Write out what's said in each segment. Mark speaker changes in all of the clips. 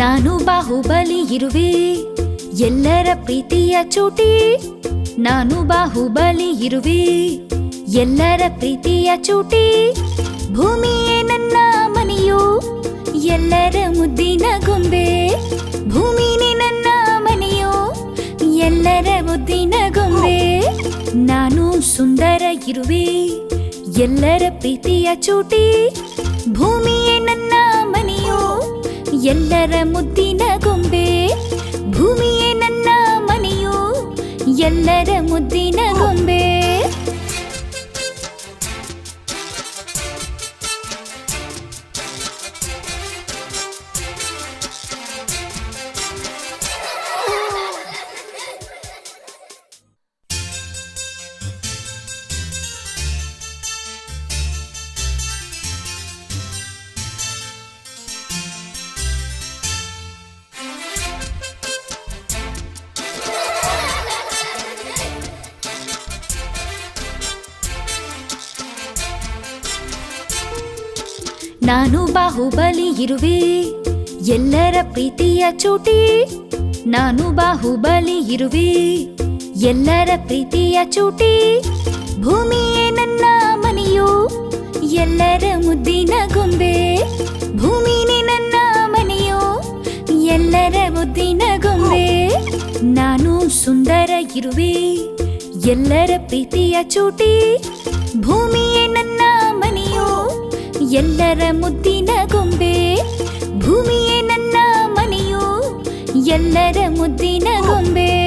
Speaker 1: ನಾನು ಬಾಹುಬಲಿ ಇರುವೆ. ಎಲ್ಲರ ಪ್ರೀತಿಯ ಚೂಟಿ, ನಾನು ಬಾಹುಬಲಿ ಇರುವೆ. ಎಲ್ಲರ ಪ್ರೀತಿಯ ಚೋಟಿ, ಭೂಮಿಯೇ ನನ್ನ ಮನೆಯು. ಎಲ್ಲರ ಮುದ್ದಿನ ಗೊಂಬೆ, ಭೂಮಿನೇ ನನ್ನ ಮನೆಯು. ಎಲ್ಲರ ಮುದ್ದಿನ ಗೊಂಬೆ, ನಾನು ಸುಂದರ ಇರುವೆ. ಎಲ್ಲರ ಪ್ರೀತಿಯ ಚೋಟಿ, ಭೂಮಿಯೇ ಎಲ್ಲರ ಮುದ್ದಿನ ಗೊಂಬೆ. ಭೂಮಿಯೇ ನನ್ನ ಮನೆಯು ಎಲ್ಲರ ಮುದ್ದಿನ ಗೊಂಬೆ. ನಾನು ಬಾಹುಬಲಿ ಇರುವೆ, ಎಲ್ಲರ ಪ್ರೀತಿಯ ಚೋಟಿ. ನಾನು ಬಾಹುಬಲಿ ಇರುವೆ, ಎಲ್ಲರ ಪ್ರೀತಿಯ ಚೋಟಿ. ಭೂಮಿಯೇ ನನ್ನ ಮನೆಯು, ಎಲ್ಲರ ಮುದ್ದಿನ ಗೊಂಬೆ. ಭೂಮಿನೇ ನನ್ನ ಮನೆಯು, ಎಲ್ಲರ ಮುದ್ದಿನ ಗೊಂಬೆ. ನಾನು ಸುಂದರ ಇರುವೆ, ಎಲ್ಲರ ಪ್ರೀತಿಯ ಚೋಟಿ. ಭೂಮಿಯೇ ನನ್ನ ಎಲ್ಲರ ಮುದ್ದಿನ ಗೊಂಬೆ. ಭೂಮಿಯೇ ನನ್ನ ಮನೆಯು ಎಲ್ಲರ ಮುದ್ದಿನ ಗೊಂಬೆ.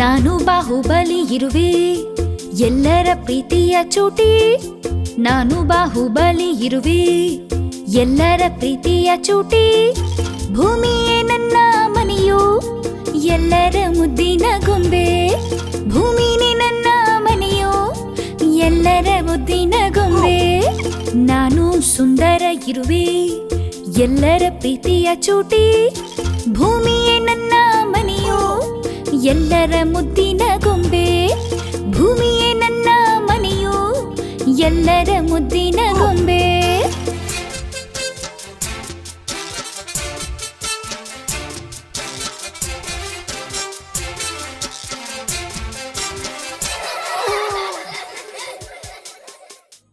Speaker 1: ನಾನು ಬಾಹುಬಲಿ ಇರುವೆ, ಎಲ್ಲರ ಪ್ರೀತಿಯ ಚೋಟಿ. ನಾನು ಬಾಹುಬಲಿ ಇರುವೆ, ಎಲ್ಲರ ಪ್ರೀತಿಯ ಚೋಟಿ. ಭೂಮಿಯೇ ನನ್ನ ಮನೆಯು, ಎಲ್ಲರ ಮುದ್ದಿನ ಗೊಂಬೆ. ಭೂಮಿನೇ ನನ್ನ ಮನೆಯು, ಎಲ್ಲರ ಮುದ್ದಿನ ಗೊಂಬೆ. ನಾನು ಸುಂದರ ಇರುವೆ, ಎಲ್ಲರ ಪ್ರೀತಿಯ ಚೋಟಿ. ಭೂಮಿಯೇ ನನ್ನ ಎಲ್ಲರ ಮುದ್ದಿನ ಗೊಂಬೆ. ಭೂಮಿಯೇ ನನ್ನ ಮನೆಯು ಎಲ್ಲರ ಮುದ್ದಿನ ಗೊಂಬೆ.